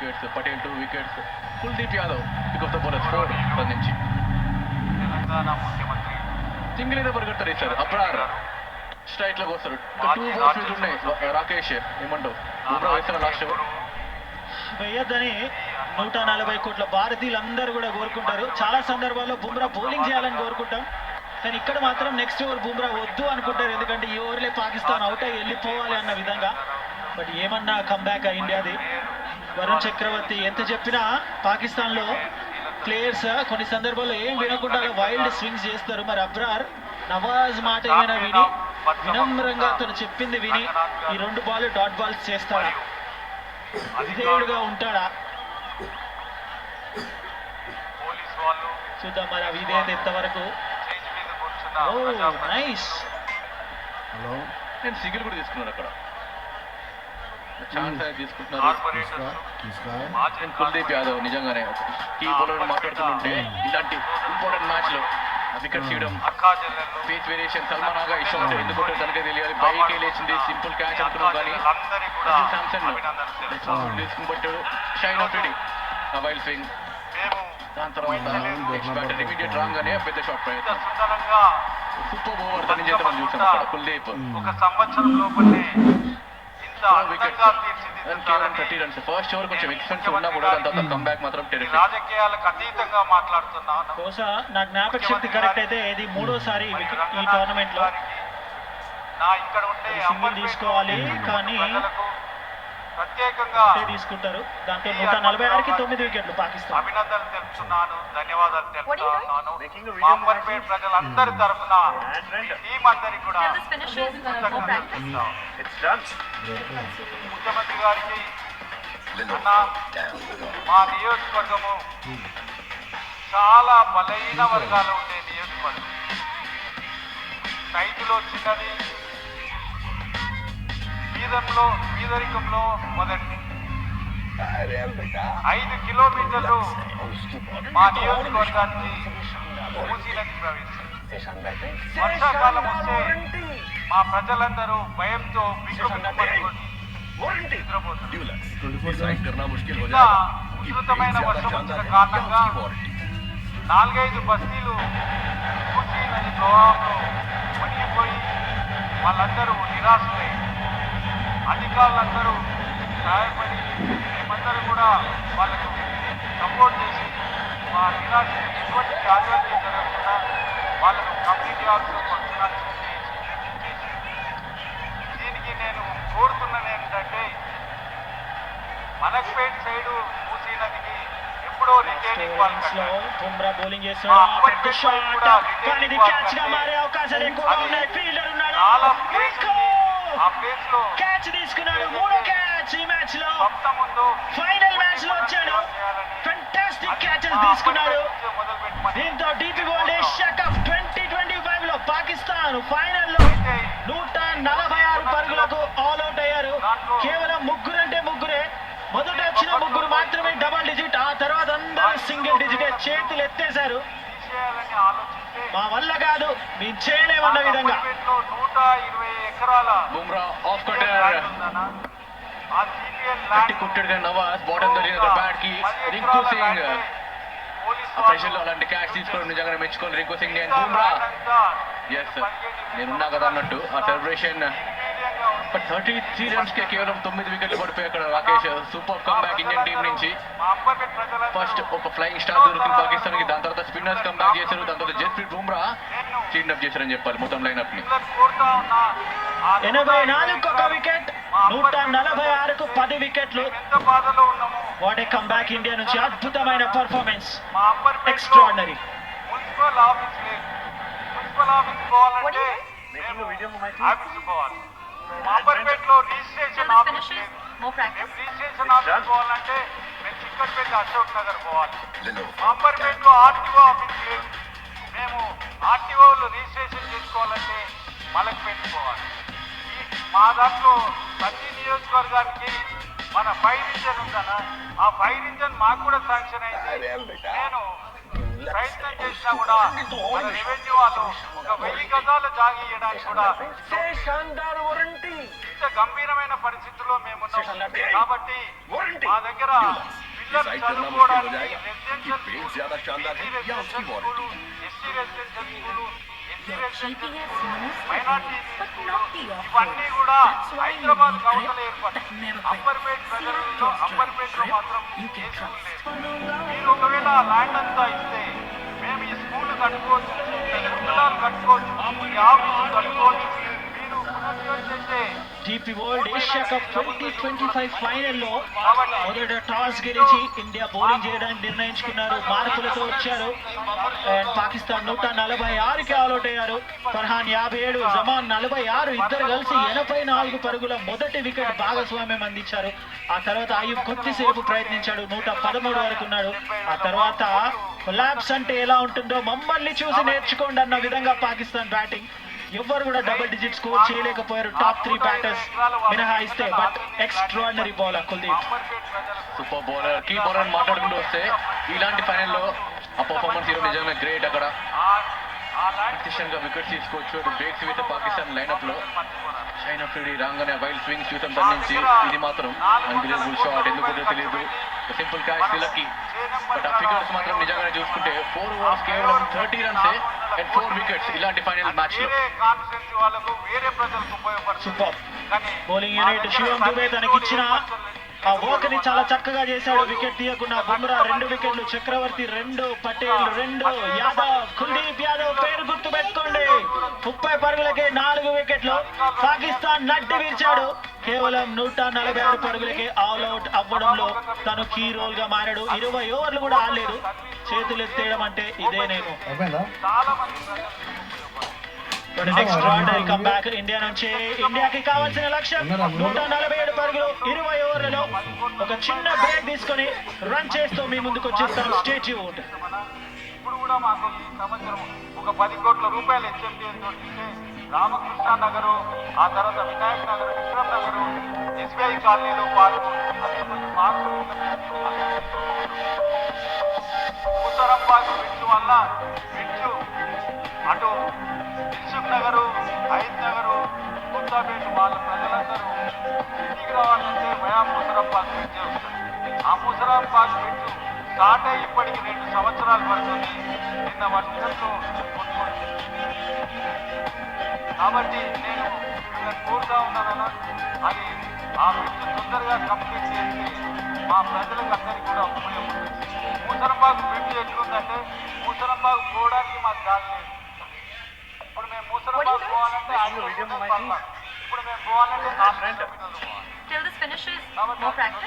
Wickets Patel two wickets. Kuldeep Yadav pick of the bowlers four ముఖ్యమంత్రి. Single అయితే పరిగెడతారు sir. Abrar స్ట్రైట్లోకి వస్తారు. Two balls ఉన్నాయి. రాకేష్ ఏమంటావు? బుమ్రా వేసిన లాస్ట్ వేయొద్దని నూట నలభై కోట్ల భారతీయులందరూ కూడా కోరుకుంటారు. చాలా సందర్భాల్లో బుమ్రా బౌలింగ్ చేయాలని కోరుకుంటాం. కానీ ఇక్కడ మాత్రం నెక్స్ట్ ఓవర్ బుమ్రా వద్దు అనుకుంటారు. ఎందుకంటే ఈ ఓవర్లే పాకిస్తాన్ అవుట్ అయ్యి వెళ్ళిపోవాలి అన్న విధంగా. బట్ ఏమన్నా కమ్బ్యాక్ ఇండియాది వరుణ్ చక్రవర్తి ఎంత చెప్పినా పాకిస్తాన్లో ప్లేయర్స్ కొన్ని సందర్భాల్లో ఏం వినకుండా వైల్డ్ స్వింగ్స్ చేస్తారు. మరి అబ్రార్ నవాజ్ మాట ఏమైనా విని వినమ్రంగా తను చెప్పింది విని ఈ రెండు బాల్ డాట్ బాల్స్ చేస్తాడా? విధేయుడుగా ఉంటాడా? పోలీస్ వాళ్ళు చూద్దాం మరి విధేయత ఎంతవరకు? నైస్ హలో నేను సింగిల్ కూడా తీసుకున్నారు అక్కడ. ఛాన్స్ అయితే తీసుకుంటున్నారు. కార్పొరేటర్స్ తీసుకో మాజీ నేను కుల్దీప్ యాదవ్ నిజంగానే. కీ బౌలర్ మాట్లాడుతుంటే ఇలాంటి ఇంపార్టెంట్ మ్యాచ్లో వికెట్ తీయడం పేస్ వేరియేషన్ సల్మాన్ ఆగా ఇష్టం అంటే ఎందుకంటే తనకే తెలియాలి. బయకే లేచింది సింపుల్ క్యాచ్ అనుకున్నాం కానీ శాంసన్ తీసుకుని పట్టాడు షైన్ అవుట్ వైల్డ్ స్వింగ్ దాని తర్వాత నెక్స్ట్ బ్యాటర్ ఇమీడియట్ రాగానే పెద్ద షాట్ ప్రయత్నం. సుందరంగా సూపర్ ఓవర్ తన చేత మనం చూసాం అక్కడ కుల్దీప్ ఒక సంవత్సరం లోపలనే ఫస్ట్ ఓవర్ కొంచెం ఎక్స్పెన్సివ్ ఉన్నా కూడా దాని మాత్రం రాజకీయాలకు అతీతంగా బహుశా నా జ్ఞాపక శక్తి కరెక్ట్ అయితే ఇది మూడోసారి ఈ వికెట్- ఈ టోర్నమెంట్లో. నా ఇక్కడ ఉండే సింగిల్ అంబర్పేట తీసుకోవాలి, కానీ ప్రత్యేకంగా తీసుకుంటారు. దాంతో నూట నలభై ఆరుకి తొమ్మిది వికెట్లు పాకిస్తాన్. అభినందనలు తెలుపుతున్నాను. ధన్యవాదాలు What are you doing? తెలుపుతున్నాను అంబర్పేట ప్రజలందరి తరఫున టీం అందరికి కూడా Till this finishes, no practice. ముఖ్యమంత్రి గారికి అన్న మా నియోజకవర్గము చాలా బలహీన వర్గాలు ఉండే నియోజకవర్గం. రైతులో చిన్నది బీదంలో బీదరికంలో మొదటి. ఐదు కిలోమీటర్లు మా నియోజకవర్గానికి మూసీ నది ప్రవేశించింది వర్షాకాలం వస్తే మా ప్రజలందరూ భయంతో ఉధృతమైన వర్షం వచ్చిన కారణంగా నాలుగైదు బస్తీలు మూసీ నది ప్రవాహంలో మునిగిపోయి వాళ్ళందరూ నిరాశలై అధికారులందరూ సహాయపడి మేమందరూ కూడా వాళ్ళకు సపోర్ట్ చేసి మా నిరాశ ఎటువంటి జాగ్రత్త జరగకుండా వాళ్ళకు హాల్స్ ఫంక్షన్ చేసి దీనికి నేను కోరుతున్నది ఏంటంటే మలక్పేట్ సైడు మూసీ నదికి ఎప్పుడో రిటైనింగ్ వాళ్ళు కట్టారు. బుమ్రా బౌలింగ్ చేస్తున్నాడు. పెద్ద షాట్ కానీ ఇది క్యాచ్గా మారే అవకాశాలు ఎక్కువగా ఉన్నాయి. ఫీల్డర్ ఉన్నాడు. చాలా ప్లేస్ క్యాచ్ తీసుకున్నాడు. మూడో క్యాచ్ ఈ మ్యాచ్లో. ఫైనల్ మ్యాచ్లో వచ్చాడు. ఫెంటాస్టిక్ క్యాచెస్ తీసుకున్నాడు. దీంతో DP world Asia cup twenty twenty ఫైవ్లో పాకిస్తాన్ ఫైనల్లో నూట నలభై ఆరు పరుగులకు ఆల్ అవుట్ అయ్యారు. కేవలం ముగ్గురు అంటే ముగ్గురే. మొదట వచ్చిన ముగ్గురు మాత్రమే డబల్ డిజిట్ ఆ తర్వాత అందరూ సింగిల్ డిజిట్ చేతులు ఎత్తేశారు. ఆలోచన మా వల్ల కాదు మేము చేయలేమన్న విధంగా. నూట ఇరవై ఎకరాల బుమ్రా ఆఫ్ జీపీఎల్ గట్టి ల్యాండ్ కుట్టాడు కానీ నవాజ్ బాటం జరిగిన బ్యాట్కి రింకు సింగ్. ప్రెషర్లో అలాంటి క్యాచ్ తీసుకోవడం నిజంగానే మెచ్చుకోవాలి రింకు సింగ్ నేను బుమ్రా. ఎస్ నేనున్నా కదా అన్నట్టు. ఆ celebration but thirty three runs కే కేవలం తొమ్మిది వికెట్లు పడిపోయి అక్కడ Rakesh super come back Indian team నుంచి. ఫస్ట్ ఒక ఫ్లయింగ్ స్టార్ దొరికింది పాకిస్తాన్కి స్పిన్నర్స్ కమ్ బ్యాక్ చేశారు. దాని తర్వాత జస్ప్రీత్ బుమ్రా క్లీన్ అప్ చేశారని చెప్పాలి మొత్తం లైనప్ని. ఎనభై నాలుగు ఒక వికెట్ నూట నలభై ఆరుకు పది వికెట్లు what a come back India నుంచి. అద్భుతమైన పర్ఫార్మెన్స్ ఎక్స్ట్రాడినరీ మున్సిపల్ ఆఫీస్ లేదు మున్సిపల్ ఆఫీస్ పోవాలంటే మేము ఆఫీస్ పోవాలి మా అంబర్పేటలో రిజిస్ట్రేషన్ ఆఫీస్ లేదు రిజిస్ట్రేషన్ ఆఫీస్ పోవాలంటే చిక్కడపేట అశోక్ నగర్ పోవాలి. మా అంబర్పేటలో ఆర్టీఓ ఆఫీస్ లేదు. మేము ఆర్టీఓలు రిజిస్ట్రేషన్ చేసుకోవాలంటే మలక్పేట పోవాలి. ఈ మా దాంట్లో ప్రతి నియోజకవర్గానికి మన ఫైర్ ఇంజన్ ఉందన్న ఆ ఫైర్ ఇంజన్ మాకు కూడా శాంక్షన్ అయింది. నేను ప్రయత్నం చేసినా కూడా మన రెవెన్యూ వాళ్ళు ఒక వెయ్యి గజాలు జాగి ఇవ్వడానికి కూడా ఇంత గంభీరమైన పరిస్థితుల్లో మేము ఉన్నాం. కాబట్టి మా దగ్గర పిల్లలు చదువుకోవడానికి residential school SC residential school SC residential school minority school ఇవన్నీ కూడా హైదరాబాద్ కౌన్సిల్ ఏర్పాటు అంబర్పేట్ ప్రజలలో అంబర్పేట్లో మాత్రం ఏ స్కూల్ లేదు మీరు ఒకవేళ ఆ ల్యాండ్ అంతా ఇస్తే మేము ఈ స్కూల్ కట్టుకోవచ్చు ఈ గుండలాలు కట్టుకోవచ్చు ఈ ఆఫీసులు కట్టుకోవచ్చు మీరు పునర్నిర్వహించే TP world Asia cup twenty twenty five ఫైనల్లో మొదట టాస్ గెలిచి ఇండియా బౌలింగ్ చేయడానికి నిర్ణయించుకున్నారు. మార్పులతో వచ్చారు. అండ్ పాకిస్తాన్ నూట నలభై ఆరుకి ఆల్అౌట్ అయ్యారు. ఫర్హాన్ యాభై ఏడు జమాన్ నలభై ఆరు ఇద్దరు కలిసి ఎనభై నాలుగు పరుగుల మొదటి వికెట్ భాగస్వామ్యం అందించారు. ఆ తర్వాత అయ్యూబ్ కొద్దిసేపు ప్రయత్నించాడు. నూట పదమూడు వరకు ఉన్నాడు. ఆ తర్వాత ల్యాబ్స్ అంటే ఎలా ఉంటుందో మమ్మల్ని చూసి నేర్చుకోండి అన్న విధంగా పాకిస్తాన్ బ్యాటింగ్ ఎవ్వరు కూడా డబుల్ డిజిట్ స్కోర్ చేయలేకపోయారు. టాప్ త్రీ బ్యాటర్స్ మినహాయిస్తే but extraordinary bowler Kuldeep. Super bowler key bowler మాట్లాడుకుంటూ వస్తే ఇలాంటి ఫైనల్లో ఆ పర్ఫార్మెన్స్ హీరో నిజంగా గ్రేట్ అక్కడ. ఆ- గా వికెట్స్ తీసుకోవచ్చు. బ్రేక్స్ విత్ పాకిస్తాన్ లైనప్లో. షైన్ అఫ్రీడి రాగానే వైల్డ్ స్వింగ్ చూసాం దాని నుంచి ఇది మాత్రం అన్బిలీవబుల్ షాట్ ఎందుకు తెలియదు. సింపుల్ క్యాచ్ తిలకి బట్ ఆ ఫిగర్స్ మాత్రం నిజంగానే చూసుకుంటే ఫోర్ ఓవర్స్ కేవలం thirty runs and four wickets ఇలాంటి ఫైనల్ మ్యాచ్లో. వేరే కాన్స్టిట్యున్సీ వాళ్ళకు వేరే ప్రజలకు ఉపయోగపడుతుంది. సూపర్. కానీ బౌలింగ్ యూనిట్ శివం దుబే తనకి ఇచ్చిన ఆ వర్క్ని చాలా చక్కగా చేశాడు. వికెట్ తీయకుండా బుమ్రా రెండు వికెట్లు చక్రవర్తి రెండు పటేల్ రెండు యాదవ్ కుల్దీప్ యాదవ్ పేరు గుర్తు పెట్టుకోండి ముప్పై పరుగులకే నాలుగు వికెట్లు. పాకిస్తాన్ నడ్డి వీర్చాడు. కేవలం నూట నలభై ఆరు పరుగులకే ఆల్ అవుట్ అవ్వడంలో తను కీ రోల్గా మారాడు. ఇరవై ఓవర్లు కూడా ఆడలేదు. చేతులు ఎత్తేయడం అంటే ఇదేనేమో కమ్బ్యాక్ ఇండియా నుంచి ఇండియాకి కావాల్సిన లక్ష్యం. నూట నలభై ఏడు పరుగులు ఇరవై ఓవర్లలో ఒక చిన్న బ్రేక్ తీసుకొని రన్ చేస్తూ మీ ముందుకు వచ్చేస్తాం స్టేట్ యూట్ ఇప్పుడు కూడా మాకు ఈ సంవత్సరం ఒక పది కోట్ల రూపాయలు హెచ్ఎండిఎస్ ఇస్తే రామకృష్ణ నగరు ఆ తర్వాత వినాయక్ నగర్ విక్రమ్ నగరు ఎస్బీఐ కాలనీలో పార్కు అదే కొంచెం మార్పులు బ్రిడ్జ్ వల్ల బ్రిడ్జ్ రావాలంటే వయా ముసరాబాద్ బ్రిడ్జ్ వస్తుంది. ఆ ముసరాబాద్ బ్రిడ్జ్ స్టార్ట్ అయ్యి ఇప్పటికి రెండు సంవత్సరాలు పడుతుంది నిన్న వర్షంలో కాబట్టి నేను మిమ్మల్ని కోరుతా ఉన్నానన్నా అది ఆ బ్రిడ్జ్ తొందరగా కంప్లీట్ చేస్తే మా ప్రజలకు అందరికీ కూడా ఉపయోగపడుతుంది మూసరంబాగు బ్రిడ్జ్ ఎట్లుందంటే మూసరంబాగు పోవడానికి మాకు దారి లేదు. ఇప్పుడు మేము మూసరంబాగు పోవాలంటే ఐదు practice.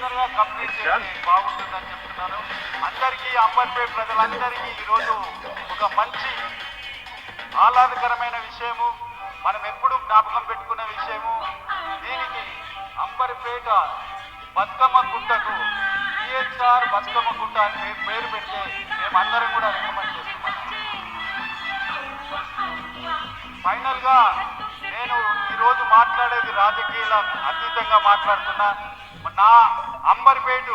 తొందరగా కంప్లీట్ చేస్తే బాగుంటుందని చెప్తున్నాను అందరికీ అంబర్పేట్ ప్రజలందరికీ ఈరోజు ఒక మంచి ఆహ్లాదకరమైన విషయము. మనం ఎప్పుడు జ్ఞాపకం పెట్టుకున్న విషయము. దీనికి అంబర్పేట బతుకమ్మ గుట్టకు సిహెచ్ఆర్ బతుకమ్మ గుట్ట అని పేరు- పేరు పెడితే మేమందరం కూడా రికమెండ్ చేస్తున్నాం. ఫైనల్గా నేను ఈరోజు మాట్లాడేది రాజకీయాల అతీతంగా మాట్లాడుతున్నా. నా అంబర్పేట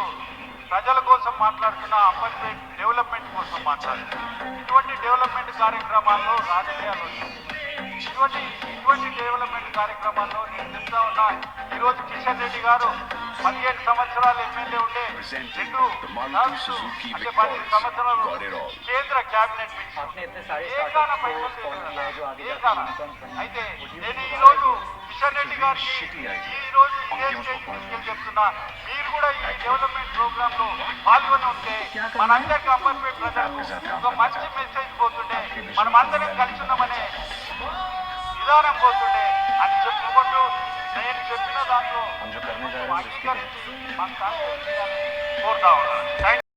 ప్రజల కోసం మాట్లాడుతున్నా అంబర్పేట్ డెవలప్మెంట్ కోసం మాట్లాడుతున్నా. ఇటువంటి డెవలప్మెంట్ కార్యక్రమాల్లో రాజకీయాలు. ఇటువంటి ఇటువంటి డెవలప్మెంట్ కార్యక్రమాల్లో నేను చెప్తా ఉన్నా. ఈరోజు కిషన్ రెడ్డి గారు పదిహేను సంవత్సరాలు ఎమ్మెల్యే ఉండే రెండు అంటే పది సంవత్సరాలు కేంద్ర కేబినెట్ మినిస్టర్. అయితే నేను ఈ రోజు కిషన్ రెడ్డి గారికి ఈ రోజు ఇదే స్టేజ్ తీసుకెళ్ళి చెప్తున్నా మీరు కూడా ఈ డెవలప్మెంట్ ప్రోగ్రామ్లో పాల్గొని ఉంటే మనందరికి అంబర్పేట్ ప్రజలకు ఒక మంచి మెసేజ్ పోతుండే. మనం అందరం కలిసి ఉన్నామనే విధానం పోతుండే అని చెప్పుకుంటూ నేను చెప్పిన దాంట్లో అంగీకరించి మాకు కోరుతా ఉన్నాను.